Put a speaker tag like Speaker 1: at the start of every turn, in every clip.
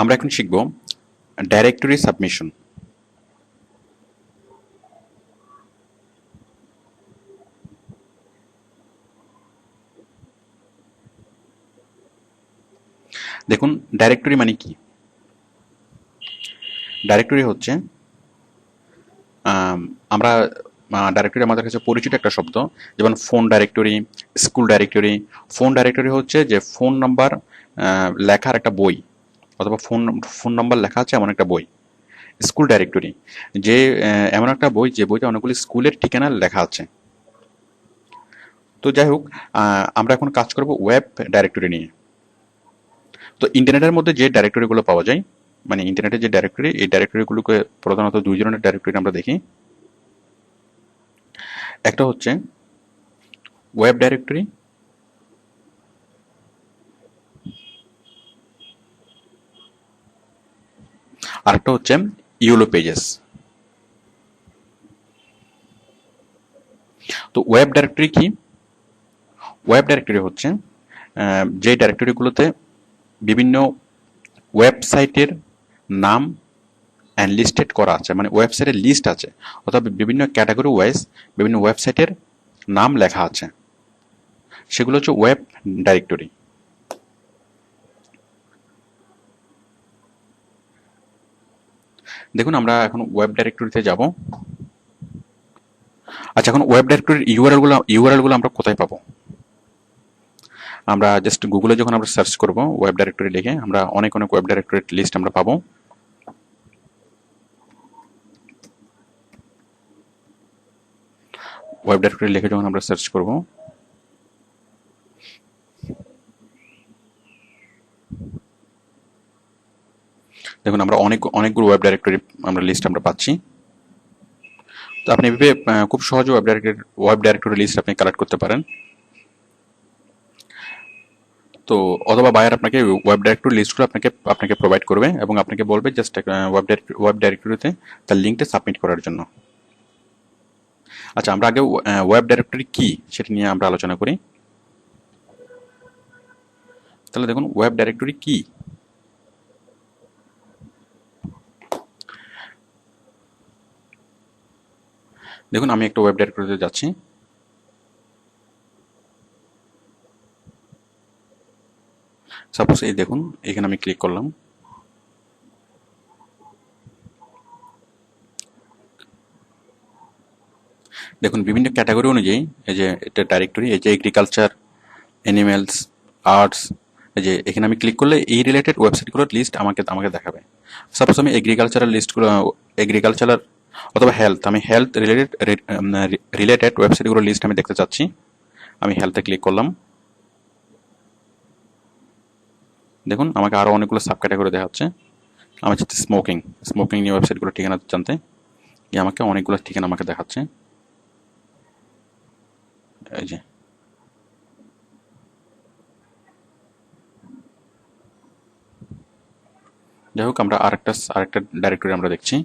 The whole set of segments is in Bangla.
Speaker 1: আমরা এখন শিখব ডাইরেক্টরি সাবমিশন দেখুন ডাইরেক্টরি মানে কি? ডাইরেক্টরি হচ্ছে আমরা ডাইরেক্টরি আমাদের কাছে পরিচিত একটা শব্দ, যেমন phone directory school directory phone directory হচ্ছে যে ফোন নাম্বার লেখার একটা বই। অথবা ফোন ফোন নাম্বার লেখা আছে এমন একটা বই, স্কুল ডাইরেক্টরি, যে এমন একটা বই, যে বইতে অনেকগুলি স্কুলের ঠিকানা লেখা আছে। তো যাই হোক আমরা এখন কাজ করব ওয়েব ডাইরেক্টরি নিয়ে। তো ইন্টারনেটের মধ্যে যে ডাইরেক্টরিগুলো পাওয়া যায় মানে ইন্টারনেটের যে ডাইরেক্টরি, এই ডাইরেক্টরিগুলোকে প্রধানত দুই ধরনের ডাইরেক্টরি আমরা দেখি। একটা হচ্ছে ওয়েব ডাইরেক্টরি আরেকটা হচ্ছে ইউলো পেজেস। তো ওয়েব ডাইরেক্টরি কি? ওয়েব ডাইরেক্টরি হচ্ছে যে ডাইরেক্টরিগুলোতে বিভিন্ন ওয়েবসাইটের নাম অ্যান্ড লিস্টেড করা আছে মানে ওয়েবসাইটের লিস্ট আছে অথবা বিভিন্ন ক্যাটাগরি ওয়াইজ বিভিন্ন ওয়েবসাইটের নাম লেখা আছে। সেগুলো হচ্ছে ওয়েব ডাইরেক্টরি দেখুন, আমরা এখন ওয়েব ডাইরেক্টরিতে যাব। আচ্ছা এখন ওয়েব ডাইরেক্টরির ইউআরএলগুলো ইউআরএলগুলো আমরা কোথায় পাবো? আমরা জাস্ট গুগলে যখন আমরা সার্চ করব ওয়েব ডাইরেক্টরি লিখে, আমরা অনেক অনেক ওয়েব ডাইরেক্টরির লিস্ট আমরা পাবো। ওয়েব ডাইরেক্টরি লিখে যখন আমরা সার্চ করব দেখুন, আমরা অনেক, অনেকগুলো ওয়েব ডাইরেক্টরি আমরা লিস্ট আমরা পাচ্ছি। তো আপনি এভাবে খুব সহজে web directory web directory list আপনি কালেক্ট করতে পারেন। তো অথবা বায়ার আপনাকে ওয়েব ডাইরেক্টরি লিস্টগুলো আপনাকে আপনাকে প্রোভাইড করবে এবং আপনাকে বলবে জাস্ট ওয়েব ওয়েব ডাইরেক্টরিতে তার লিঙ্কটা সাবমিট করার জন্য। আচ্ছা আমরা আগে ওয়েব ডাইরেক্টরি কি সেটা নিয়ে আমরা আলোচনা করি। তাহলে দেখুন ওয়েব ডাইরেক্টরি কি? দেখুন, আমি একটা ওয়েব ডাইরেক্টরিতে যাচ্ছি। সাপোজ এই দেখুন, এখানে আমি ক্লিক করলাম। দেখুন, বিভিন্ন ক্যাটাগরি অনুযায়ী, এই যে এটা ডাইরেক্টরি এই যে এগ্রিকালচার অ্যানিমেলস আর্টস এই যে এখানে আমি ক্লিক করলে এই রিলেটেড ওয়েবসাইটগুলোর লিস্ট আমাকে আমাকে দেখাবে। সাপোজ আমি এগ্রিকালচারাল লিস্টগুলো এগ্রিকালচারাল অথবা হেলথ আমি হেলথ রিলেটেড রিলেটেড ওয়েবসাইটগুলোর লিস্ট আমি দেখতে চাচ্ছি। আমি হেলথে ক্লিক করলাম। দেখুন, আমাকে আরও অনেকগুলো সাব ক্যাটাগরি দেখাচ্ছে। আমি চাচ্ছি স্মোকিং স্মোকিং নিয়ে ওয়েবসাইটগুলোর ঠিকানা জানতে। আমাকে অনেকগুলো ঠিকানা আমাকে দেখাচ্ছে। এই যে। যাই হোক, আমরা আরেকটা আরেকটা ডাইরেক্টরি আমরা দেখছি।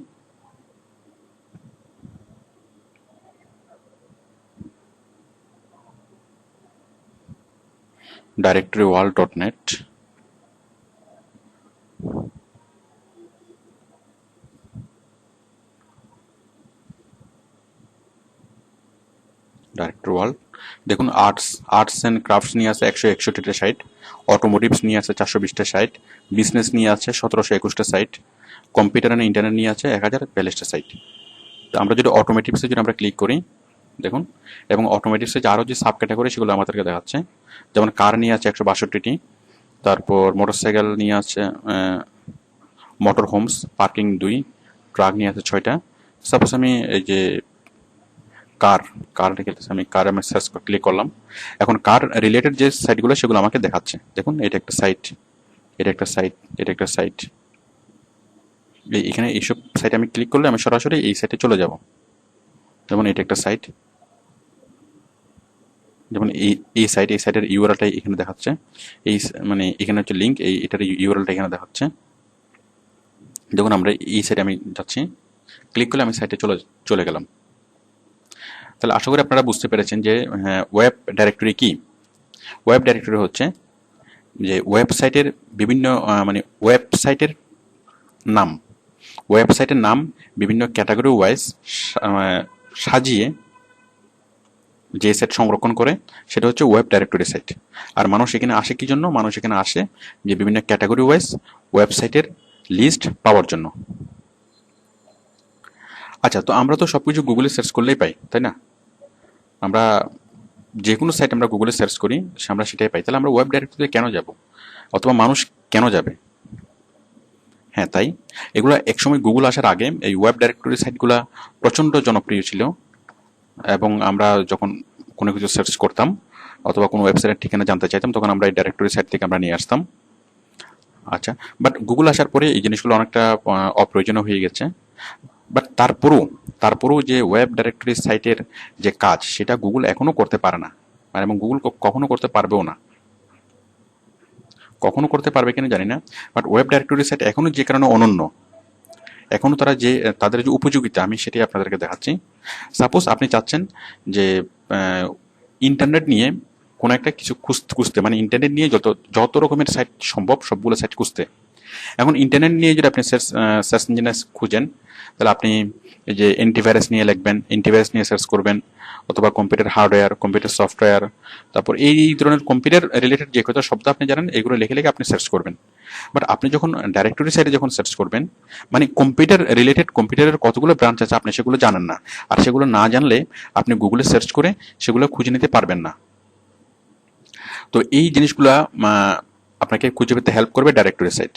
Speaker 1: Wall dot net director world দেখুন আর্টস আর্টস অ্যান্ড ক্রাফটস নিয়ে আছে একশো একষট্টিটা সাইট অটোমোটিভস নিয়ে আছে চারশো বিশটা সাইট বিজনেস নিয়ে আছে সতেরোশো একুশটা সাইট কম্পিউটার অ্যান্ড ইন্টারনেট নিয়ে আছে এক হাজার বিয়াল্লিশটা সাইট তো আমরা যদি অটোমেটিভসে যদি আমরা ক্লিক করি দেখুন, এবং অটোমেটিক্সে যে আরও যে সাব ক্যাটাগরি সেগুলো আমাদেরকে দেখাচ্ছে, যেমন কার নিয়ে আছে একশো বাষট্টিটি, তারপর মোটরসাইকেল নিয়ে আছে মোটর হোমস পার্কিং দুই ট্রাক নিয়ে আছে ছয়টা। সাপোজ আমি এই যে কার কার লিখেছে আমি কার আমি সার্চ ক্লিক করলাম। এখন কার রিলেটেড যে সাইটগুলো সেগুলো আমাকে দেখাচ্ছে। দেখুন, এটা একটা সাইট এটা একটা সাইট এটা একটা সাইট এখানে এইসব সাইটে আমি ক্লিক করলে আমি সরাসরি এই সাইটে চলে যাব। যেমন এটা একটা সাইট যেমন এই এই সাইট এই সাইটের ইউআরএলটা এখানে দেখাচ্ছে। এই মানে এখানে হচ্ছে লিঙ্ক এই এটার ইউআরএলটা এখানে দেখাচ্ছে। দেখুন, আমরা এই সাইটে আমি যাচ্ছি। ক্লিক করলে আমি সাইটে চলে চলে গেলাম। তাহলে আশা করি আপনারা বুঝতে পেরেছেন যে ওয়েব ডাইরেক্টরি কি? ওয়েব ডাইরেক্টরি হচ্ছে যে ওয়েবসাইটের বিভিন্ন মানে ওয়েবসাইটের নাম। ওয়েবসাইটের নাম বিভিন্ন ক্যাটাগরি ওয়াইজ সাজিয়ে যে সেট সংরক্ষণ করে, সেটা হচ্ছে ওয়েব ডাইরেক্টরি সাইট আর মানুষ এখানে আসে কি জন্য? মানুষ এখানে আসে যে বিভিন্ন ক্যাটাগরি ওয়াইজ ওয়েবসাইটের লিস্ট পাওয়ার জন্য। আচ্ছা তো আমরা তো সব কিছু গুগলে সার্চ করলেই পাই, তাই না? আমরা যে কোনো সাইট আমরা গুগলে সার্চ করি আমরা সেটাই পাই। তাহলে আমরা ওয়েব ডাইরেক্টরিতে কেন যাব? অথবা মানুষ কেন যাবে? হ্যাঁ তাই। এগুলো একসময় গুগল আসার আগে এই ওয়েব ডাইরেক্টরি সাইটগুলো প্রচণ্ড জনপ্রিয় ছিল। এবং আমরা যখন কোনো কিছু সার্চ করতাম অথবা কোনো ওয়েবসাইটের ঠিকানা জানতে চাইতাম, তখন আমরা এই ডাইরেক্টরি সাইট থেকে আমরা নিয়ে আসতাম। আচ্ছা বাট গুগল আসার পরে এই জিনিসগুলো অনেকটা অপ্রয়োজনীয় হয়ে গেছে। বাট তারপরও তারপরও যে ওয়েব ডাইরেক্টরি সাইটের যে কাজ, সেটা গুগল এখনও করতে পারে না। মানে এবং গুগল কখনো করতে পারবেও না। কখনো করতে পারবে কিনা জানি না বাট ওয়েব ডাইরেক্টরি সাইট এখনও যে কারণে অনন্য। এখনও তারা যে, তাদের যে উপযোগিতা, আমি সেটাই আপনাদেরকে দেখাচ্ছি। সাপোজ আপনি চাচ্ছেন যে ইন্টারনেট নিয়ে কোনো একটা কিছু খুঁজতে খুঁজতে মানে ইন্টারনেট নিয়ে যত যত রকমের সাইট সম্ভব সবগুলো সাইট খুঁজতে। এখন ইন্টারনেট নিয়ে যদি আপনি সার্চ ইঞ্জিনে খুঁজেন, তাহলে আপনি এই যে অ্যান্টিভাইরাস নিয়ে লিখবেন অ্যান্টিভাইরাস নিয়ে সার্চ করবেন, অথবা কম্পিউটার হার্ডওয়্যার কম্পিউটার সফটওয়্যার তারপর এই ধরনের কম্পিউটার রিলেটেড যে কত শব্দ আপনি জানেন, এগুলো লিখে লিখে আপনি সার্চ করবেন। বাট আপনি যখন ডাইরেক্টরি সাইডে যখন সার্চ করবেন মানে কম্পিউটার রিলেটেড কম্পিউটারের কতগুলো ব্রাঞ্চ আছে আপনি সেগুলো জানেন না। আর সেগুলো না জানলে আপনি গুগলে সার্চ করে সেগুলো খুঁজে নিতে পারবেন না। তো এই জিনিসগুলা আপনাকে খুঁজে পেতে হেল্প করবে ডাইরেক্টরি সাইট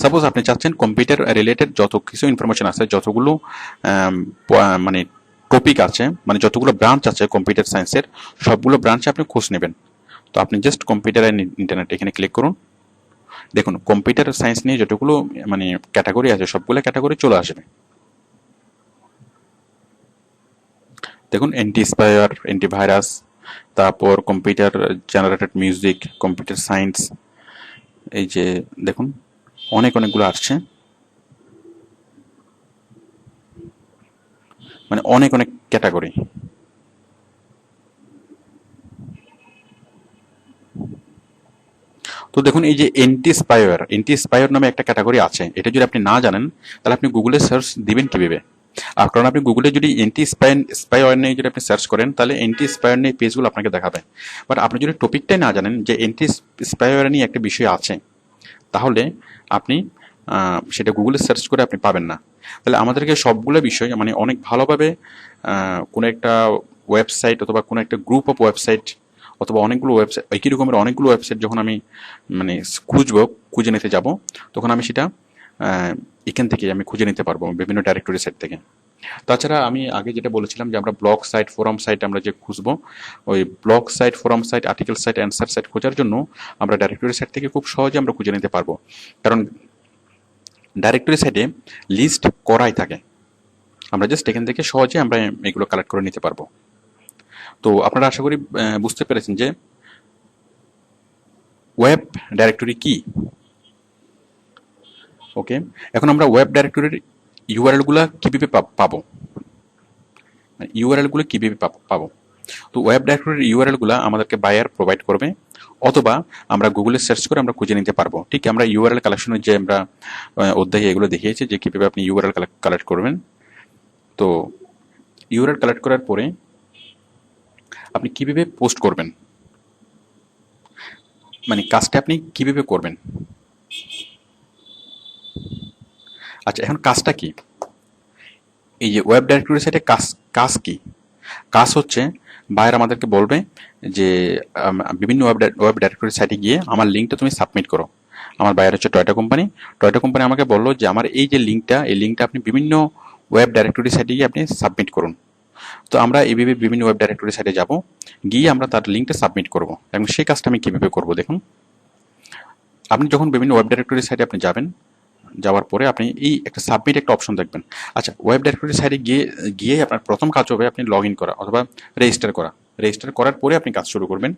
Speaker 1: সাপোজ আপনি চাচ্ছেন কম্পিউটার রিলেটেড যত কিছু ইনফরমেশন আছে, যতগুলো মানে টপিক আছে মানে যতগুলো ব্রাঞ্চ আছে কম্পিউটার সায়েন্সের সবগুলো ব্রাঞ্চে আপনি খোঁজ নেবেন। তো আপনি জাস্ট কম্পিউটার অ্যান্ড ইন্টারনেট এখানে ক্লিক করুন। দেখুন কম্পিউটার সায়েন্স নিয়ে যতগুলো মানে ক্যাটাগরি আছে, সবগুলো ক্যাটাগরি চলে আসবে। দেখুন অ্যান্টি স্পায়ার অ্যান্টিভাইরাস তারপর computer generated music computer science এই যে, দেখুন অনেক অনেকগুলো আসছে। মানে অনেক অনেক ক্যাটাগরি। তো দেখুন, এই যে এন্টি স্পাইওয়ার এন্টি স্পাইওয়ার নামে একটা ক্যাটাগরি আছে। এটা যদি আপনি না জানেন, তাহলে আপনি গুগলে সার্চ দিবেন কীভাবে? আর কারণ আপনি গুগলে যদি এন্টি স্পাই স্পাইওয়ার নিয়ে যদি আপনি সার্চ করেন, তাহলে এন্টি স্পাইওয়ার নিয়ে পেজগুলো আপনাকে দেখাবে। বাট আপনি যদি টপিকটাই না জানেন যে এন্টি স্পাইওয়ার নিয়ে একটা বিষয় আছে তাহলে আপনি সেটা গুগলে সার্চ করে আপনি পাবেন না। তাহলে আমাদেরকে সবগুলো বিষয় মানে অনেক ভালোভাবে কোনো একটা ওয়েবসাইট অথবা কোনো একটা গ্রুপ অফ ওয়েবসাইট অথবা অনেকগুলো ওয়েবসাইট একই রকমের অনেকগুলো ওয়েবসাইট যখন আমি মানে খুঁজবো, খুঁজে নিতে যাব, তখন আমি সেটা এখান থেকে আমি খুঁজে নিতে পারব, বিভিন্ন ডাইরেক্টরি সাইট থেকে। তাছাড়া আমি আগে যেটা বলেছিলাম যে আমরা ব্লগ সাইট ফোরাম সাইট আমরা যে খুঁজবো, ওই blog site forum site article site answer site খোঁজার জন্য আমরা ডাইরেক্টরি সাইট থেকে খুব সহজে আমরা খুঁজে নিতে পারব। কারণ ডাইরেক্টরি সাইটে লিস্ট করাই থাকে। আমরা জাস্ট এখান থেকে সহজে আমরা এগুলো কালেক্ট করে নিতে পারব। তো আপনারা আশা করি বুঝতে পেরেছেন যে ওয়েব ডাইরেক্টরি কি? ওকে এখন আমরা ওয়েব ডাইরেক্টরির ইউআরএলগুলা কীভাবে পাবো? ইউআরএলগুলো কীভাবে পাব- তো ওয়েব ডাইরেক্টরির ইউআরএলগুলা আমাদেরকে বায়ার প্রোভাইড করবে, অথবা আমরা গুগলে সার্চ করে আমরা খুঁজে নিতে পারব। ঠিক আমরা ইউআরএল কালেকশনের যে আমরা অধ্যায়ে এগুলো দেখিয়েছি যে কীভাবে আপনি ইউআরএল কালেক্ট করবেন। তো ইউআরএল কালেক্ট করার পরে আপনি কীভাবে পোস্ট করবেন? মানে কাজটা আপনি কীভাবে করবেন? আচ্ছা এখন কাজটা কি? এই যে ওয়েব ডাইরেক্টরি সাইটে কাজ কাজ কি? কাজ হচ্ছে, বাইরে আমাদেরকে বলবে যে বিভিন্ন ওয়েব ওয়েব ডাইরেক্টরি সাইটে গিয়ে আমার লিঙ্কটা তুমি সাবমিট করো। আমার বাইরে হচ্ছে টয়টা কোম্পানি টয়টা কোম্পানি আমাকে বলল যে, আমার এই যে লিঙ্কটা এই লিঙ্কটা আপনি বিভিন্ন ওয়েব ডাইরেক্টরি সাইটে গিয়ে আপনি সাবমিট করুন। তো আমরা এইভাবে বিভিন্ন ওয়েব ডাইরেক্টরি সাইটে যাব। গিয়ে আমরা তার লিঙ্কটা সাবমিট করব। এবং সেই কাজটা আমি কীভাবে করব দেখুন। আপনি যখন বিভিন্ন ওয়েব ডাইরেক্টরি সাইটে আপনি যাবেন যাওয়ার পরে আপনি এই একটা সাবমিট একটা অপশন দেখবেন। আচ্ছা ওয়েব ডাইরেক্টরি সাইডে গিয়ে গিয়ে আপনার প্রথম কাজ হবে আপনি লগ ইন করা অথবা রেজিস্টার করা। রেজিস্টার করার পরে আপনি কাজ শুরু করবেন।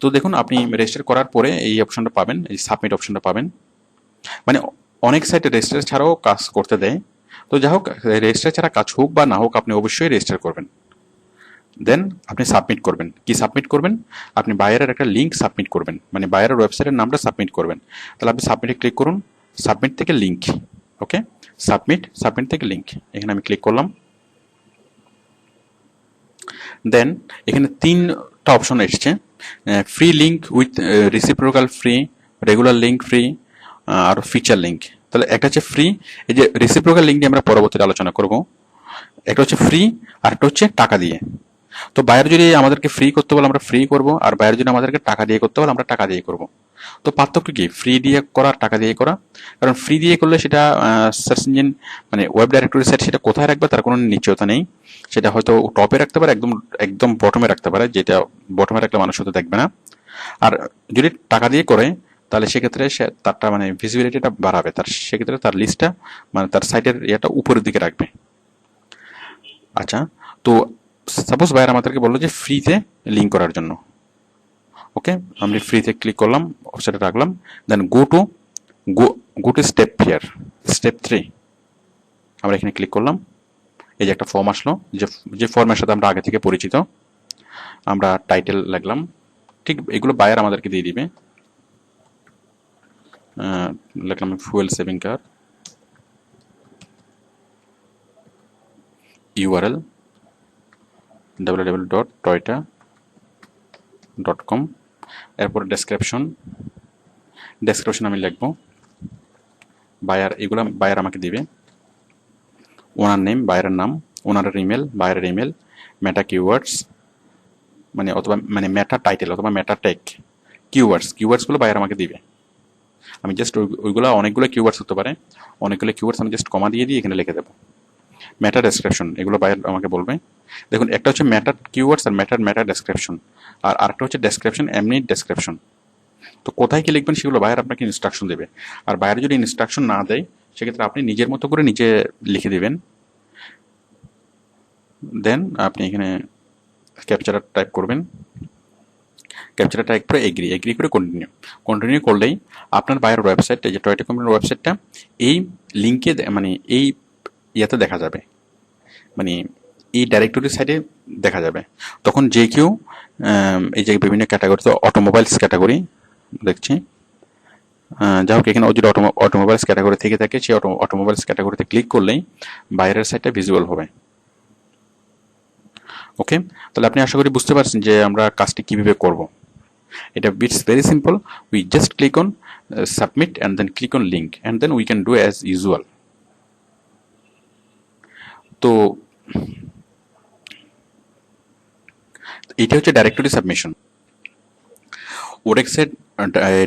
Speaker 1: তো দেখুন, আপনি রেজিস্টার করার পরে এই অপশনটা পাবেন, এই সাবমিট অপশনটা পাবেন। মানে অনেক সাইটে রেজিস্টার ছাড়াও কাজ করতে দেয়। তো যাই হোক রেজিস্টার ছাড়া কাজ হোক বা না হোক, আপনি অবশ্যই রেজিস্টার করবেন। দেন আপনি সাবমিট করবেন। কি সাবমিট করবেন? আপনি বায়ারের একটা লিঙ্ক সাবমিট করবেন। মানে বায়ারের ওয়েবসাইটের নামটা সাবমিট করবেন। তাহলে আপনি সাবমিটে ক্লিক করুন। সাবমিট থেকে লিঙ্ক ওকে সাবমিট সাবমিট থেকে লিঙ্ক এখানে আমি ক্লিক করলাম। দেন এখানে তিনটা অপশন এসছে। Free link with reciprocal free regular link free R feature link তাহলে একটা হচ্ছে ফ্রি এই যে রিসিপ্রোকাল লিঙ্ক নিয়ে আমরা পরবর্তীতে আলোচনা করব। একটা হচ্ছে ফ্রি আর একটা হচ্ছে টাকা দিয়ে। তো বাইরে যদি আমাদেরকে ফ্রি করতে বলে আমরা ফ্রি করব, আর বাইরে যদি আমাদেরকে টাকা দিয়ে করতে বলে আমরা টাকা দিয়ে করব। তো পার্থক্য কি? ফ্রি দিয়ে করা, টাকা দিয়ে করা? কারণ ফ্রি দিয়ে করলে সেটা সার্চ ইঞ্জিন মানে ওয়েব ডাইরেক্টরি সাইট সেটা কোথায় রাখবে তার কোনো নিশ্চয়তা নেই। সেটা হয়তো টপে রাখতে পারে, একদম একদম বটমে রাখতে পারে, যেটা বটমে রাখলে মানুষ হয়তো দেখবে না। আর যদি টাকা দিয়ে করে, তাহলে সেক্ষেত্রে সে তারটা মানে ভিজিবিলিটিটা বাড়াবে। তার সেক্ষেত্রে তার লিস্টটা মানে তার সাইটের ইয়েটা উপরের দিকে রাখবে। আচ্ছা তো সাপোজ বাইরে আমাদেরকে বলল যে ফ্রিতে লিঙ্ক করার জন্য। ওকে আমি ফ্রিতে ক্লিক করলাম সেটা রাখলাম then go to go go to step four step three আমরা এখানে ক্লিক করলাম। এই যে একটা ফর্ম আসলো, যে যে ফর্মের সাথে আমরা আগে থেকে পরিচিত, আমরা টাইটেল লাগলাম। ঠিক এগুলো বায়ার আমাদেরকে দিয়ে দিবে। লিখলাম fuel saving car URL W dot Toyota dot com এরপর ডেসক্রিপশন ডেসক্রিপশন আমি লিখব। বায়ার এগুলো বায়ার আমাকে দিবে। ওনার নেম বায়ারের নাম ওনারের ইমেল বায়ারের ইমেল মেটা কিওয়ার্ডস মানে অথবা মানে মেটা টাইটেল অথবা মেটা টেক কিওয়ার্ডস কিওয়ার্ডসগুলো বায়ার আমাকে দিবে। আমি জাস্ট ওইগুলো অনেকগুলো কিওয়ার্ডস হতে পারে। অনেকগুলো কিওয়ার্ডস আমি জাস্ট কমা দিয়ে দিয়ে এখানে লিখে দেবো। ম্যাটার ডেসক্রিপশন এগুলো বায়ার আমাকে বলবে। দেখুন, একটা হচ্ছে ম্যাটার কিওয়ার্ডস আর ম্যাটার ম্যাটার ডেসক্রিপশন আর আরেকটা হচ্ছে ডেসক্রিপশন এমনি ডেসক্রিপশন তো কোথায় কি লিখবেন সেগুলো বায়ার আপনাকে ইনস্ট্রাকশন দেবে। আর বায়ার যদি ইনস্ট্রাকশন না দেয়, সেক্ষেত্রে আপনি নিজের মতো করে নিজে লিখে দেবেন। দেন আপনি এখানে ক্যাপচার টাইপ করবেন। ক্যাপচার টাইপ করে এগ্রি এগ্রি করে কন্টিনিউ কন্টিনিউ করলেই আপনার বায়ার ওয়েবসাইট এই যে টয়টা কোম্পানির ওয়েবসাইটটা এই লিঙ্কে মানে এই ইয়েতে দেখা যাবে। মানে এই ডাইরেক্টরি সাইডে দেখা যাবে। তখন যে কেউ এই যে বিভিন্ন ক্যাটাগরি তো অটোমোবাইলস ক্যাটাগরি দেখছি। যাই হোক, এখানে যদি অটোমোবাইলস ক্যাটাগরি থেকে থাকে, সেই অটোমোবাইলস ক্যাটাগরিতে ক্লিক করলেই বাইরের সাইডটা ভিজুয়াল হবে। ওকে তাহলে আপনি আশা করি বুঝতে পারছেন যে আমরা কাজটি কীভাবে করব। এটা it's very simple we just click on submit and then click on link and then we can do as usual তো এটা হচ্ছে ডাইরেক্টরি সাবমিশন ওডেক্সের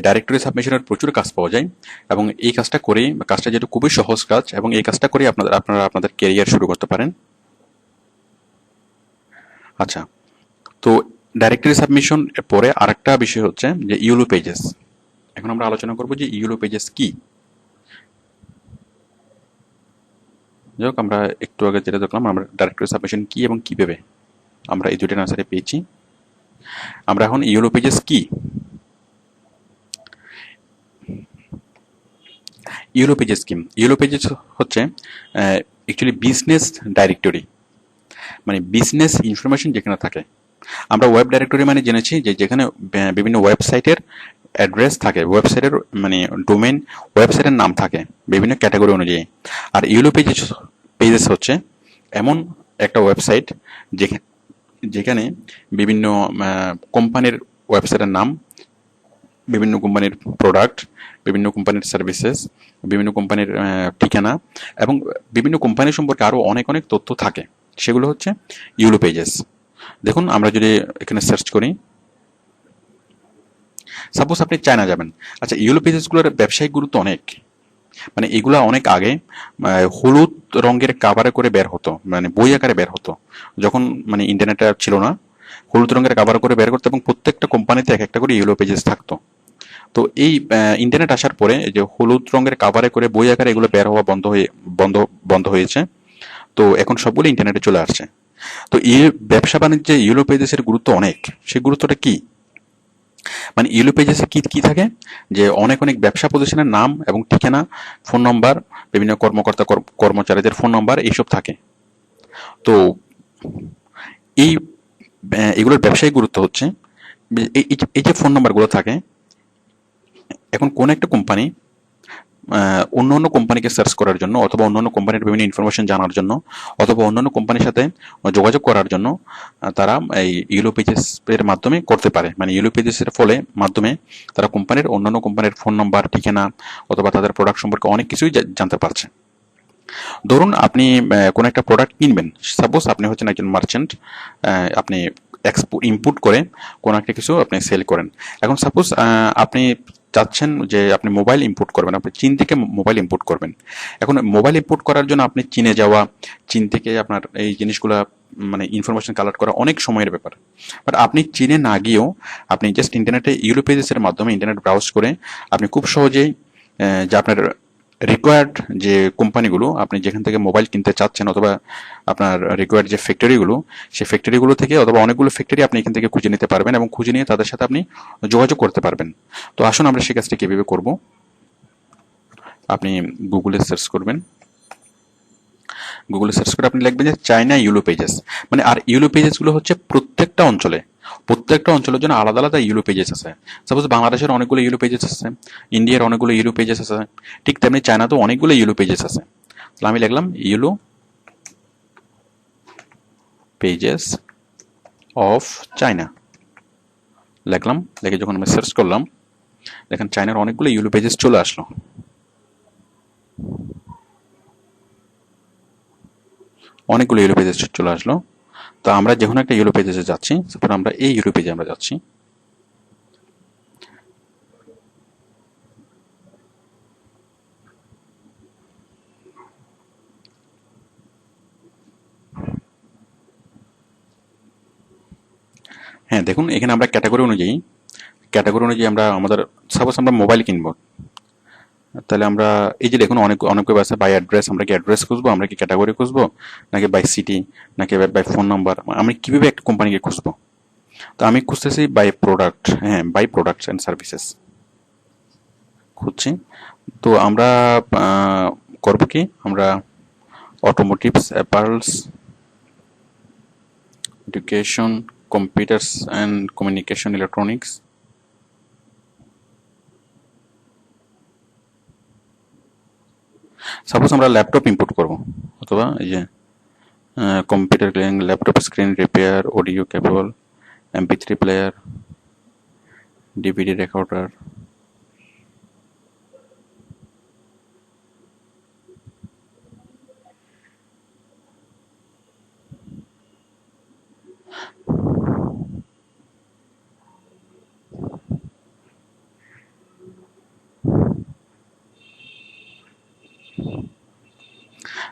Speaker 1: ডাইরেক্টরি সাবমিশনের প্রচুর কাজ পাওয়া যায় এবং এই কাজটা করেই, কাজটা যেটা খুবই সহজ কাজ এবং এই কাজটা করে আপনাদের আপনারা আপনাদের কেরিয়ার শুরু করতে পারেন। আচ্ছা তো ডাইরেক্টরি সাবমিশন পরে আরেকটা বিষয় হচ্ছে যে ইউলো পেজেস এখন আমরা আলোচনা করব যে ইউলো পেজেস কি। যাই হোক আমরা একটু আগে যেটা দেখলাম, আমরা ডাইরেক্টরি সাবমিশন কি এবং কীভাবে আমরা এই দুটো আনসারে পেয়েছি। আমরা এখন ইউলো পেজেস কি? ইউলো পেজেস কি? ইউলো পেজেস হচ্ছে অ্যাকচুয়ালি বিজনেস ডাইরেক্টরি মানে বিজনেস ইনফরমেশন যেখানে থাকে। আমরা ওয়েব ডাইরেক্টরি মানে জেনেছি যে যেখানে বিভিন্ন ওয়েবসাইটের অ্যাড্রেস থাকে ওয়েবসাইটের মানে ডোমেন ওয়েবসাইটের নাম থাকে, বিভিন্ন ক্যাটাগরি অনুযায়ী। আর ইউলো পেজেস পেজেস হচ্ছে এমন একটা ওয়েবসাইট যেখানে যেখানে বিভিন্ন কোম্পানির ওয়েবসাইটের নাম, বিভিন্ন কোম্পানির প্রোডাক্ট বিভিন্ন কোম্পানির সার্ভিসেস বিভিন্ন কোম্পানির ঠিকানা এবং বিভিন্ন কোম্পানি সম্পর্কে আরও অনেক অনেক তথ্য থাকে। সেগুলো হচ্ছে ইউলো পেজেস দেখুন, আমরা যদি এখানে সার্চ করি সাপোজ আপনি চায়না যাবেন। আচ্ছা ইউলো পেজেসগুলোর ব্যবসায়িক গুরুত্ব অনেক। মানে এগুলা অনেক আগে হলুদ রঙের কাভারে করে বের হতো মানে বই আকারে বের হতো। যখন মানে ইন্টারনেটটা ছিল না, হলুদ রঙের কাভার করে বের করতো এবং প্রত্যেকটা কোম্পানিতে এক একটা করে ইউলো পেজেস থাকতো। তো এই ইন্টারনেট আসার পরে যে হলুদ রঙের কাভারে করে বই আকারে এগুলো বের হওয়া বন্ধ হয়ে, বন্ধ বন্ধ হয়েছে। তো এখন সবগুলো ইন্টারনেটে চলে আসছে। তো এই ব্যবসা বাণিজ্যে ইউলো পেজেসের গুরুত্ব অনেক। সেই গুরুত্বটা কি? মানে ইউলো পেজেসে কি কি থাকে? যে অনেক অনেক ব্যবসা প্রতিষ্ঠানের নাম এবং ঠিকানা, ফোন নম্বর, বিভিন্ন কর্মকর্তা কর্মচারীদের ফোন নম্বর, এইসব থাকে। তো এই এগুলোর ব্যবসায়িক গুরুত্ব হচ্ছে এই যে ফোন নম্বরগুলো থাকে, এখন কোন একটা কোম্পানি অন্য অন্য কোম্পানিকে সার্চ করার জন্য অথবা অন্য অন্য কোম্পানির বিভিন্ন ইনফরমেশন জানার জন্য অথবা অন্যান্য কোম্পানির সাথে যোগাযোগ করার জন্য তারা এই ইউলো পেজেস এর মাধ্যমে করতে পারে। মানে ইউলো পেজেসের ফলে মাধ্যমে তারা কোম্পানির অন্যান্য কোম্পানির ফোন নাম্বার ঠিকানা অথবা তাদের প্রোডাক্ট সম্পর্কে অনেক কিছুই জানতে পারছে। ধরুন আপনি কোনো একটা প্রোডাক্ট কিনবেন। সাপোজ আপনি হচ্ছেন একজন মার্চেন্ট আপনি এক্সপোর্ট ইম্পোর্ট করে কোনো একটা কিছু আপনি সেল করেন। এখন সাপোজ আপনি চাচ্ছেন যে আপনি মোবাইল ইম্পোর্ট করবেন, আপনি চীন থেকে মোবাইল ইম্পোর্ট করবেন। এখন মোবাইল ইম্পোর্ট করার জন্য আপনি চীনে যাওয়া, চীন থেকে আপনার এই জিনিসগুলো মানে ইনফরমেশন কালেক্ট করা অনেক সময়ের ব্যাপার। বাট আপনি চীনে না গিয়েও, আপনি জাস্ট ইন্টারনেটে ইউরোপেজেসের মাধ্যমে ইন্টারনেট ব্রাউজ করে, আপনি খুব সহজেই যে আপনার রিকোয়ার্ড যে কোম্পানিগুলো আপনি যেখান থেকে মোবাইল কিনতে চাচ্ছেন অথবা আপনার রিকোয়ার্ড যে ফ্যাক্টরিগুলো সেই ফ্যাক্টরিগুলো থেকে অথবা অনেকগুলো ফ্যাক্টরি আপনি এখান থেকে খুঁজে নিতে পারবেন এবং খুঁজে নিয়ে তাদের সাথে আপনি যোগাযোগ করতে পারবেন। তো আসুন আমরা সেই কাজটা কীভাবে করব। আপনি গুগলে সার্চ করবেন। গুগলে সার্চ করে আপনি লিখবেন যে চায়না ইউলো পেজেস মানে আর ইউলো পেজেসগুলো হচ্ছে প্রত্যেকটা অঞ্চলে। প্রত্যেকটা অঞ্চলের জন্য আলাদা আলাদা ইউলো পেজেস আছে। সাপোজ বাংলাদেশের অনেকগুলো ইউলো পেজেস আছে ইন্ডিয়ার অনেকগুলো ইউলো পেজেস আছে, ঠিক তেমনি চায়নাতেও অনেকগুলো ইউলো পেজেস আছে। তাহলে আমি লিখলাম ইউলো পেজেস অফ চায়না লিখলাম, লিখে যখন আমি সার্চ করলাম, দেখেন চায়নার অনেকগুলো ইউলো পেজেস চলে আসলো। অনেকগুলো ইউরো পেজেস চলে আসলো। তো আমরা যখন একটা ইউরো পেজেসে যাচ্ছি তারপর আমরা এই ইউরো পেজে আমরা যাচ্ছি। হ্যাঁ দেখুন, এখানে আমরা ক্যাটাগরি অনুযায়ী ক্যাটাগরি অনুযায়ী আমরা, আমাদের সাপোজ আমরা মোবাইল কিনবো। তাহলে আমরা এই যে দেখুন অনেক অনেক আছে বাই অ্যাড্রেস আমরা কি অ্যাড্রেস খুঁজবো? আমরা কি ক্যাটাগরি খুঁজবো? নাকি বাই সিটি নাকি বাই ফোন নাম্বার আমি কীভাবে একটা কোম্পানিকে খুঁজবো? তো আমি খুঁজতেছি বাই প্রোডাক্ট হ্যাঁ বাই প্রোডাক্টস অ্যান্ড সার্ভিসেস খুঁজছি। তো আমরা করব কি? আমরা automotives apparels education computers and communication electronics suppose আমরা ল্যাপটপ ইম্পোর্ট করব, অথবা এই যে computer cleaning laptop screen repair audio cable MP three player DVD recorder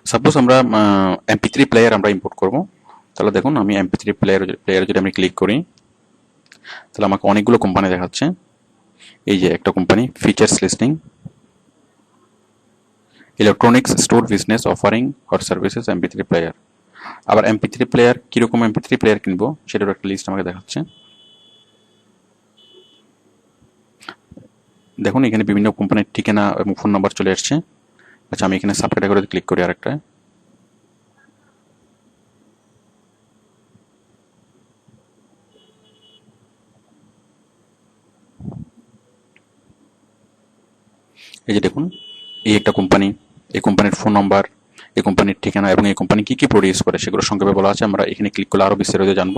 Speaker 1: suppose আমরা এমপি থ্রি প্লেয়ার আমরা ইম্পোর্ট করব। তাহলে দেখুন, আমি এমপি থ্রি প্লেয়ার প্লেয়ার যদি আমি ক্লিক করি, তাহলে আমাকে অনেকগুলো কোম্পানি দেখাচ্ছে। এই যে একটা company features listing electronics store business offering or services MP three player আবার এমপি থ্রি প্লেয়ার কীরকম এমপি থ্রি প্লেয়ার কিনবো, সেটার একটা লিস্ট আমাকে দেখাচ্ছে। দেখুন, এখানে বিভিন্ন কোম্পানির ঠিকানা এবং ফোন নাম্বার চলে আসছে। আচ্ছা আমি এখানে সাব ক্যাটাগরিতে ক্লিক করি আরেকটা। এই যে দেখুন, এই একটা কোম্পানি, এই কোম্পানির ফোন নাম্বার, এই কোম্পানির ঠিকানা এবং এই কোম্পানি কি কি প্রডিউস করে সেগুলো সংক্ষেপে বলা আছে, আমরা এখানে ক্লিক করলে আরও বিস্তারিত জানব।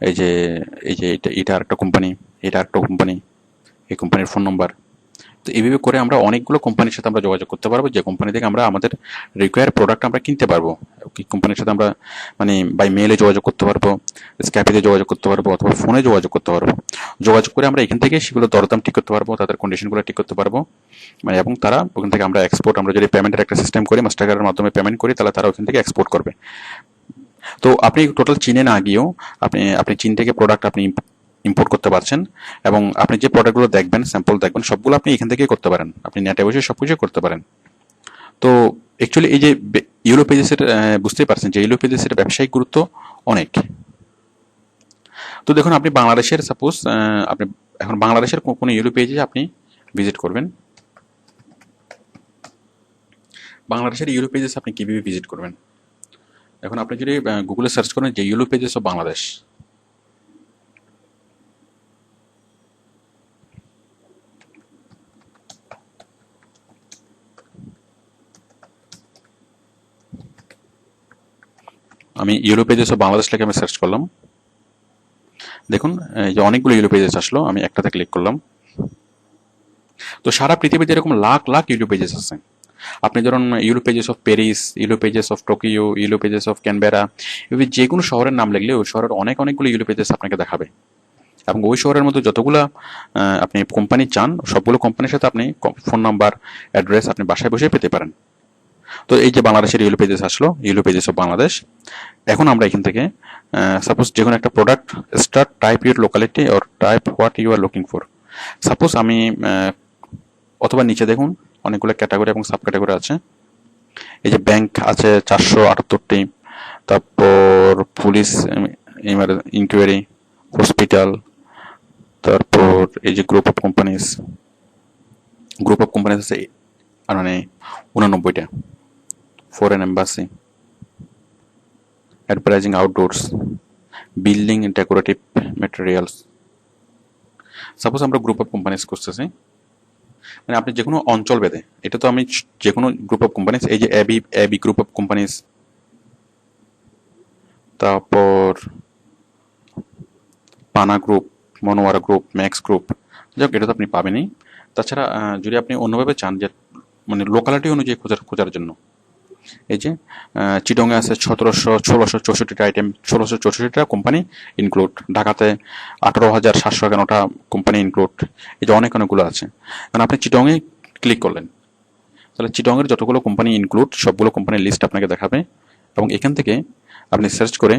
Speaker 1: এই যে এই যে এটা এটা আরেকটা কোম্পানি, এটা আরেকটা কোম্পানি, এই কোম্পানির ফোন নাম্বার। তো এইভাবে করে আমরা অনেকগুলো কোম্পানির সাথে আমরা যোগাযোগ করতে পারব। যে কোম্পানি থেকে আমরা আমাদের রিকোয়ার প্রোডাক্ট আমরা কিনতে পারব। কোম্পানির সাথে আমরা মানে বাই মেলে যোগাযোগ করতে পারব স্ক্যাপিতে যোগাযোগ করতে পারব অথবা ফোনে যোগাযোগ করতে পারব। যোগাযোগ করে আমরা এখান থেকে সেগুলো দরদাম ঠিক করতে পারব, তাদের কন্ডিশনগুলো ঠিক করতে পারব। মানে এবং তারা ওখান থেকে আমরা এক্সপোর্ট আমরা যদি পেমেন্টের একটা সিস্টেম করি মাস্টার কার্ডের মাধ্যমে পেমেন্ট করি, তাহলে তারা ওখান থেকে এক্সপোর্ট করবে। তো আপনি টোটাল চীনে না গিয়েও, আপনি আপনি চীন থেকে প্রোডাক্ট আপনি ইম্পোর্ট করতে পারছেন এবং আপনি যে প্রোডাক্টগুলো দেখবেন স্যাম্পল দেখবেন, সবগুলো আপনি এখান থেকেই করতে পারেন। আপনি নেটে বসে সব কিছু করতে পারেন। তো অ্যাকচুয়ালি এই যে ইউরো পেজেসের বুঝতেই পারছেন যে ইউরো পেজেসের ব্যবসায়িক গুরুত্ব অনেক। তো দেখুন, আপনি বাংলাদেশের সাপোজ আপনি এখন বাংলাদেশের কোনো ইউরো পেজে আপনি ভিজিট করবেন। বাংলাদেশের ইউরো পেজেস আপনি কীভাবে ভিজিট করবেন? এখন আপনি যদি গুগলে সার্চ করেন যে ইউরো পেজেস অফ বাংলাদেশ আমি ইউরো পেজেস অফ বাংলাদেশ লেখে আমি সার্চ করলাম। দেখুন, এই যে অনেকগুলো ইউরো পেজেস আসলো, আমি একটাতে ক্লিক করলাম। তো সারা পৃথিবীতে এরকম লাখ লাখ ইউরো পেজেস আছে। আপনি ধরুন yellow pages of Paris yellow pages of Tokyo yellow pages of Canberra এভাবে যে কোনো শহরের নাম লিখলে ওই শহরের অনেক, অনেকগুলো ইউরো পেজেস আপনাকে দেখাবে। এবং ওই শহরের মধ্যে যতগুলো আপনি কোম্পানি চান, সবগুলো কোম্পানির সাথে আপনি ফোন নাম্বার অ্যাড্রেস আপনি বাসায় বসে পেতে পারেন। তো এই যে বাংলাদেশের ইউলো পেজেস আসলো ইউলো পেজেস অফ বাংলাদেশ এখন আমরা এখান থেকে সাপোজ যে কোনো একটা product start type your locality or type what you are looking for suppose আমি অথবা নিচে দেখুন, অনেকগুলো ক্যাটাগরি এবং সাব ক্যাটাগরি আছে। এই যে ব্যাংক আছে চারশো আটাত্তরটি, তারপর পুলিশ ইনকোয়ারি হসপিটাল তারপর এই যে group of companies group of companies আছে মানে উনানব্বইটা। Foreign embassy advertising outdoors, building decorative materials suppose আমরা গ্রুপ অফ কোম্পানিজ করতেছি মানে আপনি যে কোনো অঞ্চল ভেদে, এটা তো আমি যে কোনো গ্রুপ অফ কোম্পানিজ এই যে A B A B group of companies তারপর Pana group, Monowara group, Max group, যাক, এটা তো আপনি পাবেনই। তাছাড়া যদি আপনি অন্যভাবে চান যে মানে লোকালিটি অনুযায়ী খোঁজার খোঁজার জন্য এই যে চিটংয়ে আছে সতেরোশো, ষোলোশো চৌষট্টিটা আইটেম ষোলোশো চৌষট্টিটা কোম্পানি ইনক্লুড ঢাকাতে আঠারো হাজার সাতশো এগারোটা কোম্পানি ইনক্লুড এই যে অনেক অনেকগুলো আছে। কারণ আপনি চিটংয়ে ক্লিক করলেন। তাহলে চিটংয়ের যতগুলো কোম্পানি ইনক্লুড সবগুলো কোম্পানির লিস্ট আপনাকে দেখাবে। এবং এখান থেকে আপনি সার্চ করে,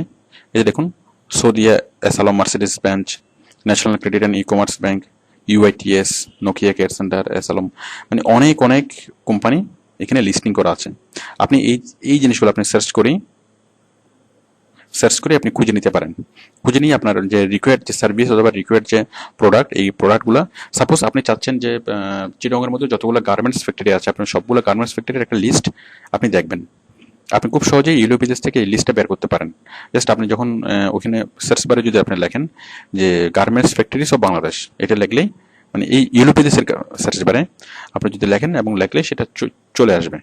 Speaker 1: এই যে দেখুন Saudia S Alam Mercedes Benz national credit and e commerce bank, UITS, Nokia care centre, S Alam. মানে অনেক অনেক কোম্পানি এখানে লিস্টিং করা আছে। আপনি এই এই জিনিসগুলো আপনি সার্চ করেই সার্চ করে আপনি খুঁজে নিতে পারেন। খুঁজে নিয়ে আপনার যে রিকোয়ার্ড যে সার্ভিস অথবা রিকোয়ার্ড যে প্রোডাক্ট এই প্রোডাক্টগুলো সাপোজ আপনি চাচ্ছেন যে চিটংয়ের মধ্যে যতগুলো গার্মেন্টস ফ্যাক্টরি আছে, আপনার সবগুলো গার্মেন্টস ফ্যাক্টরির একটা লিস্ট আপনি দেখবেন। আপনি খুব সহজেই ইউলো পেজেস থেকে এই লিস্টটা বের করতে পারেন। জাস্ট আপনি যখন ওখানে সার্চ বারে যদি আপনি লেখেন যে গার্মেন্টস ফ্যাক্টরিজ অফ বাংলাদেশ এটা লিখলেই মানে এই ইউলো পেজেসের সার্চ বারে আপনি যদি লেখেন এবং লেখলে সেটা চলে আসবে।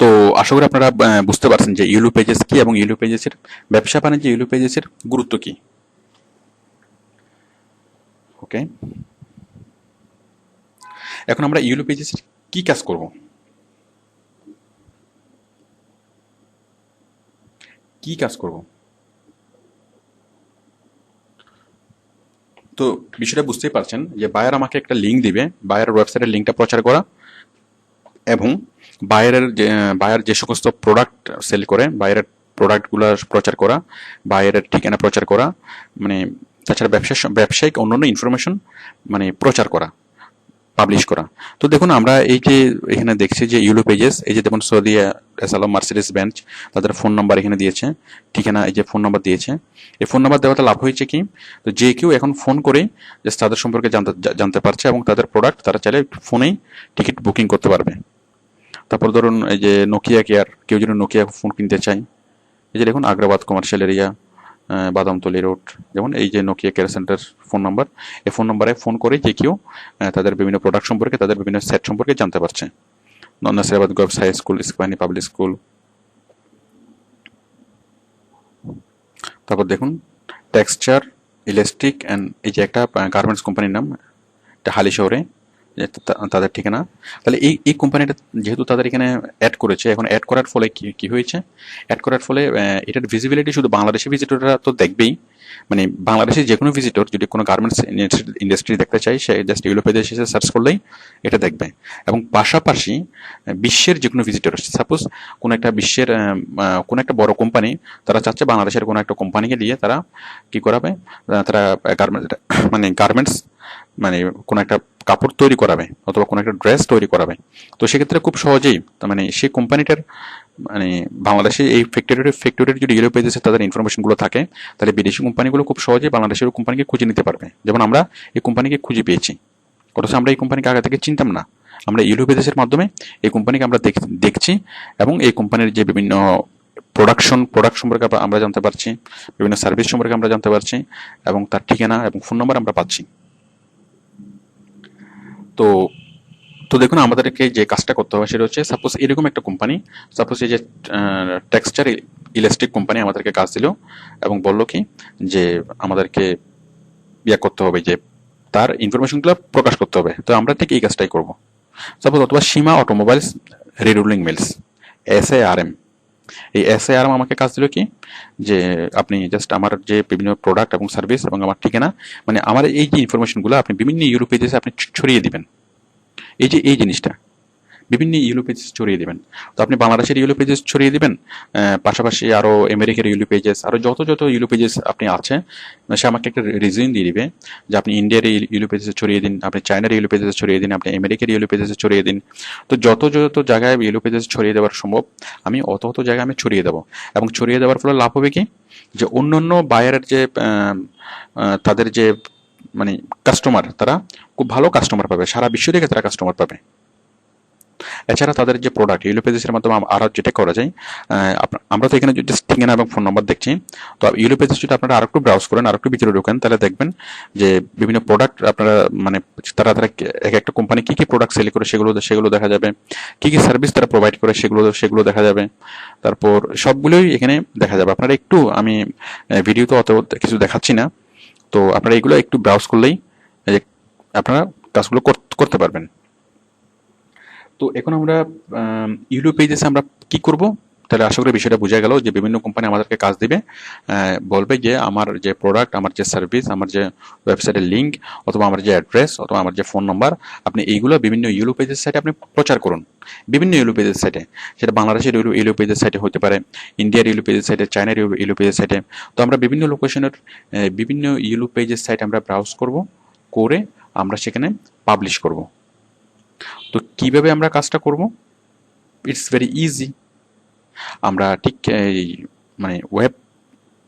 Speaker 1: তো আশা করি আপনারা বুঝতে পারছেন যে ইউলো পেজেস কি এবং ইউলো পেজেসের ব্যবসা বাণিজ্যে ইউলো পেজেসের গুরুত্ব কি। ওকে এখন আমরা ইউলো পেজেসের কি কাজ করব? কি কাজ করব? তো বিষয়টা বুঝতেই পারছেন যে বায়ার আমাকে একটা লিঙ্ক দিবে বায়ারের ওয়েবসাইটের লিঙ্কটা প্রচার করা এবং বায়ারের যে বায়ার যে সমস্ত প্রোডাক্ট সেল করে বায়ারের প্রোডাক্টগুলো প্রচার করা বায়ারের ঠিকানা প্রচার করা মানে তাছাড়া ব্যবসা, ব্যবসায়িক অন্যান্য ইনফরমেশন মানে প্রচার করা। পাবলিশ করা। তো দেখুন, আমরা এই যে এখানে দেখছি যে ইউলো পেজেস এই যে দেখুন সৌদি এসালাম মার্সিডিস বেঞ্চ তাদের ফোন নাম্বার এখানে দিয়েছে, ঠিকানা এই যে ফোন নাম্বার দিয়েছে। এই ফোন নাম্বার দেওয়াতে লাভ হয়েছে কি? তো যে কেউ এখন ফোন করে জাস্ট তাদের সম্পর্কে জানতে জানতে পারছে এবং তাদের প্রোডাক্ট তারা চাইলে ফোনেই টিকিট বুকিং করতে পারবে। তারপর ধরুন, এই যে নোকিয়া কেয়ার কেউ যদি নোকিয়া ফোন কিনতে চায়, এই যে দেখুন Agrabad commercial area Badamtali road, যেমন এই যে Nokia care centre phone number এই ফোন নাম্বারে ফোন করে যে কেউ তাদের বিভিন্ন প্রোডাক্ট সম্পর্কে, তাদের বিভিন্ন সেট সম্পর্কে জানতে পারছে। Nasirabad girls high school Ispahani public school তারপর দেখুন টেক্সচার ইলেকট্রিক অ্যান্ড এই যে একটা গার্মেন্টস কোম্পানির নাম, এটা হালি শহরে। তাদের ঠিকানা। তাহলে এই এই কোম্পানিটা যেহেতু তাদের এখানে অ্যাড করেছে, এখন অ্যাড করার ফলে কি কি হয়েছে? অ্যাড করার ফলে এটার ভিজিবিলিটি শুধু বাংলাদেশি ভিজিটররা তো দেখবেই। মানে বাংলাদেশের যে কোনো ভিজিটর যদি কোনো গার্মেন্টস ইন্ডাস্ট্রি দেখতে চায়, সে জাস্ট ইউরোপে এসে সার্চ করলেই এটা দেখবে। এবং পাশাপাশি বিশ্বের যে কোনো ভিজিটর সাপোজ কোনো একটা বিশ্বের কোনো একটা বড় কোম্পানি তারা চাচ্ছে বাংলাদেশের কোনো একটা কোম্পানিকে দিয়ে তারা কি করাবে? তারা গার্মেন্টস মানে গার্মেন্টস মানে কোনো একটা কাপড় তৈরি করাবে অথবা কোনো একটা ড্রেস তৈরি করাবে। তো সেক্ষেত্রে খুব সহজেই মানে সেই কোম্পানিটার মানে বাংলাদেশে এই ফ্যাক্টরির ফ্যাক্টরির যদি ইউরোপ দেশে তাদের ইনফরমেশনগুলো থাকে, তাহলে বিদেশি কোম্পানিগুলো খুব সহজেই বাংলাদেশের কোম্পানিকে খুঁজে নিতে পারবে। যেমন আমরা এই কোম্পানিকে খুঁজে পেয়েছি। অথচ আমরা এই কোম্পানিকে আগে থেকে চিনতাম না। আমরা ইউরোপে দেশের মাধ্যমে এই কোম্পানিকে আমরা দেখ- দেখছি এবং এই কোম্পানির যে বিভিন্ন প্রোডাকশন প্রোডাক্ট সম্পর্কে আমরা জানতে পারছি, বিভিন্ন সার্ভিস সম্পর্কে আমরা জানতে পারছি এবং তার ঠিকানা এবং ফোন নাম্বার আমরা পাচ্ছি। তো তো দেখুন, আমাদেরকে যে কাজটা করতে হবে সেটা হচ্ছে সাপোজ এরকম একটা কোম্পানি সাপোজ এই যে টেক্সচার ইলেকট্রিক কোম্পানি আমাদেরকে কাজ দিল এবং বলল কি যে আমাদেরকে ইয়া করতে হবে যে তার ইনফরমেশনগুলো প্রকাশ করতে হবে। তো আমরা ঠিক এই কাজটাই করব। সাপোজ অথবা Seema automobiles rerolling mills S A R M এই এস এ আর আমাকে কাজ দিল কি? যে আপনি জাস্ট আমার যে বিভিন্ন প্রোডাক্ট এবং সার্ভিস এবং আমার ঠিকানা মানে আমার এই যে ইনফরমেশনগুলো আপনি বিভিন্ন ইউরোপে দেশে আপনি ছড়িয়ে দেবেন। এই যে, এই জিনিসটা। বিভিন্ন ইউলো পেজেস ছড়িয়ে দেবেন। তো আপনি বাংলাদেশের ইউলো পেজেস ছড়িয়ে দেবেন পাশাপাশি আরও আমেরিকার ইউলো পেজেস আরও যত যত ইউলো পেজেস আপনি আছে, সে আমাকে একটা রিজন দিয়ে দিবে যে আপনি ইন্ডিয়ার ইউলো পেজেসে ছড়িয়ে দিন, আপনি চায়নার ইউলো পেজেসে ছড়িয়ে দিন, আপনি আমেরিকার ইউলো পেজেসে ছড়িয়ে দিন। তো যত যত জায়গায় ইউলো পেজেস ছড়িয়ে দেওয়ার সম্ভব, আমি অত অত জায়গায় আমি ছড়িয়ে দেবো। এবং ছড়িয়ে দেওয়ার ফলে লাভ হবে কি? যে অন্য অন্য বায়ারের যে তাদের যে মানে কাস্টমার তারা খুব ভালো কাস্টমার পাবে। সারা বিশ্ব থেকে তারা কাস্টমার পাবে। এছাড়া তাদের যে প্রোডাক্ট ইউলো মাধ্যমে আরও যেটা করা যায় আমরা তো এখানে জাস্ট ঠিকানা এবং ফোন নম্বর দেখছি। তো ইউলো যদি আপনারা আরেকটু ব্রাউজ করেন, আরেকটু ভিতরে ঢোকেন, তাহলে দেখবেন যে বিভিন্ন প্রোডাক্ট আপনারা মানে তারা তারা এক একটা কোম্পানি কী কী প্রোডাক্ট সেল করে সেগুলো সেগুলো দেখা যাবে। কি কি সার্ভিস তারা প্রোভাইড করে সেগুলো সেগুলো দেখা যাবে। তারপর সবগুলোই এখানে দেখা যাবে। আপনারা একটু আমি ভিডিওতে অত কিছু দেখাচ্ছি না। তো আপনারা এগুলো একটু ব্রাউজ করলেই আপনারা কাজগুলো কর- করতে পারবেন। তো এখন আমরা ইউলো পেজেসে আমরা কি করব? তাহলে আশা করি বিষয়টা বোঝা গেল যে বিভিন্ন কোম্পানি আমাদেরকে কাজ দিবে। বলবে যে আমার যে প্রোডাক্ট আমার যে সার্ভিস আমার যে ওয়েবসাইটের লিঙ্ক অথবা আমার যে অ্যাড্রেস অথবা আমার যে ফোন নাম্বার আপনি এইগুলো বিভিন্ন ইউলো পেজের সাইটে আপনি প্রচার করুন। বিভিন্ন ইউলো পেজের সাইটে সেটা বাংলাদেশের ইউলো পেজের সাইটে হতে পারে, ইন্ডিয়ার ইউলো পেজের সাইটে চায়নার ইউলো পেজের সাইটে তো আমরা বিভিন্ন লোকেশনের বিভিন্ন ইউলো পেজের সাইটে আমরা ব্রাউজ করব, করে আমরা সেখানে পাবলিশ করব। তো কীভাবে আমরা কাজটা করব? ইটস ভেরি ইজি আমরা ঠিক, এই মানে ওয়েব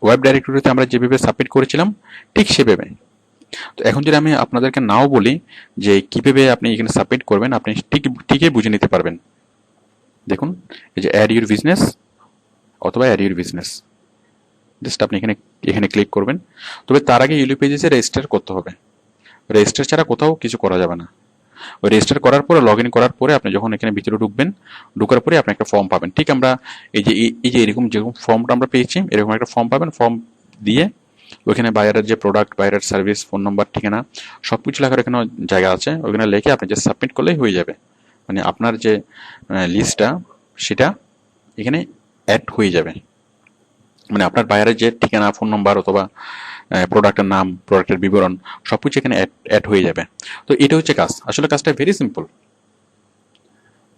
Speaker 1: ওয়েব ডাইরেক্টরিতে আমরা যেভাবে সাবমিট করেছিলাম, ঠিক সেভাবে। তো এখন যদি আমি আপনাদেরকে নাও বলি যে কীভাবে আপনি এখানে সাবমিট করবেন, আপনি ঠিক, ঠিকই বুঝে নিতে পারবেন। দেখুন, এই যে অ্যাড ইউর বিজনেস অথবা অ্যাড ইউর বিজনেস জাস্ট আপনি এখানে এখানে ক্লিক করবেন। তবে তার আগে ইউলি পেজেসে রেজিস্টার করতে হবে। রেজিস্টার ছাড়া কোথাও কিছু করা যাবে না। ওই রেজিস্টার করার পরে লগ ইন করার পরে আপনি যখন এখানে ভিতরে ঢুকবেন, ঢুকার পরে আপনি একটা ফর্ম পাবেন। ঠিক আমরা এই যে, এই- যে এরকম যেরকম ফর্মটা আমরা পেয়েছি, এরকম একটা ফর্ম পাবেন। ফর্ম দিয়ে ওইখানে বাইরের যে প্রোডাক্ট বাইরের সার্ভিস ফোন নাম্বার ঠিকানা সব কিছু লেখার এখানে জায়গা আছে। ওইখানে লিখে আপনি যে সাবমিট করলেই হয়ে যাবে। মানে আপনার যে লিস্টটা সেটা এখানে অ্যাড হয়ে যাবে। মানে আপনার বাইরের যে ঠিকানা ফোন নাম্বার অথবা প্রোডাক্টের নাম প্রোডাক্টের বিবরণ সব কিছু এখানে অ্যাড হয়ে যাবে। তো এটা হচ্ছে কাজ। আসলে কাজটা ভেরি সিম্পল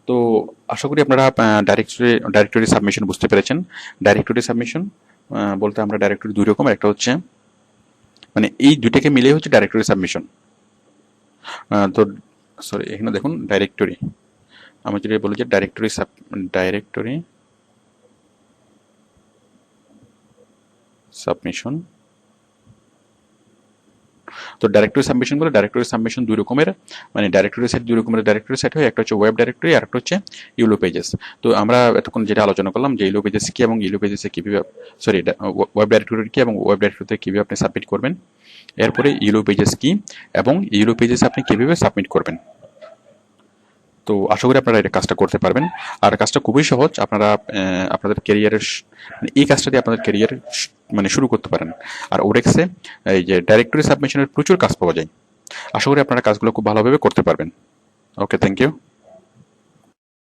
Speaker 1: তো আশা করি আপনারা ডাইরেক্টরি ডাইরেক্টরি সাবমিশন বুঝতে পেরেছেন। ডাইরেক্টরি সাবমিশন বলতে আমরা ডাইরেক্টরি দুই রকম। একটা হচ্ছে মানে এই দুইটাকে মিলে হচ্ছে ডাইরেক্টরি সাবমিশন তো সরি এখানে দেখুন ডাইরেক্টরি আমি যদি বলি যে ডাইরেক্টরি সাব ডাইরেক্টরি সাবমিশন তো ডাইরেক্টরি সাবমিশন বলে ডাইরেক্টরি সাবমিশন দুই রকমের মানে ডাইরেক্টরি সেট দুই রকমের ডাইরেক্টরি সেট হয়, একটা হচ্ছে ওয়েব ডাইরেক্টরি আর একটা হচ্ছে ইউলো পেজেস তো আমরা এতক্ষণ যেটা আলোচনা করলাম যে ইউলো পেজেস কি এবং ইউলো পেজেসে কীভাবে সরি ওয়েব ডাইরেক্টরি কি এবং ওয়েব ডাইরেক্টরিতে কীভাবে আপনি সাবমিট করবেন? এরপরে ইউলো পেজেস কি এবং ইউলো পেজেস আপনি কীভাবে সাবমিট করবেন? তো আশা করি আপনারা এটা কাজটা করতে পারবেন। আর কাজটা খুবই সহজ, আপনারা আপনাদের ক্যারিয়ারের মানে এই কাজটা দিয়ে আপনাদের ক্যারিয়ার মানে শুরু করতে পারেন। আর ওরেক্সে এই যে ডাইরেক্টরি সাবমিশনের প্রচুর কাজ পাওয়া যায়। আশা করি আপনারা কাজগুলো খুব ভালোভাবে করতে পারবেন। Okay thank you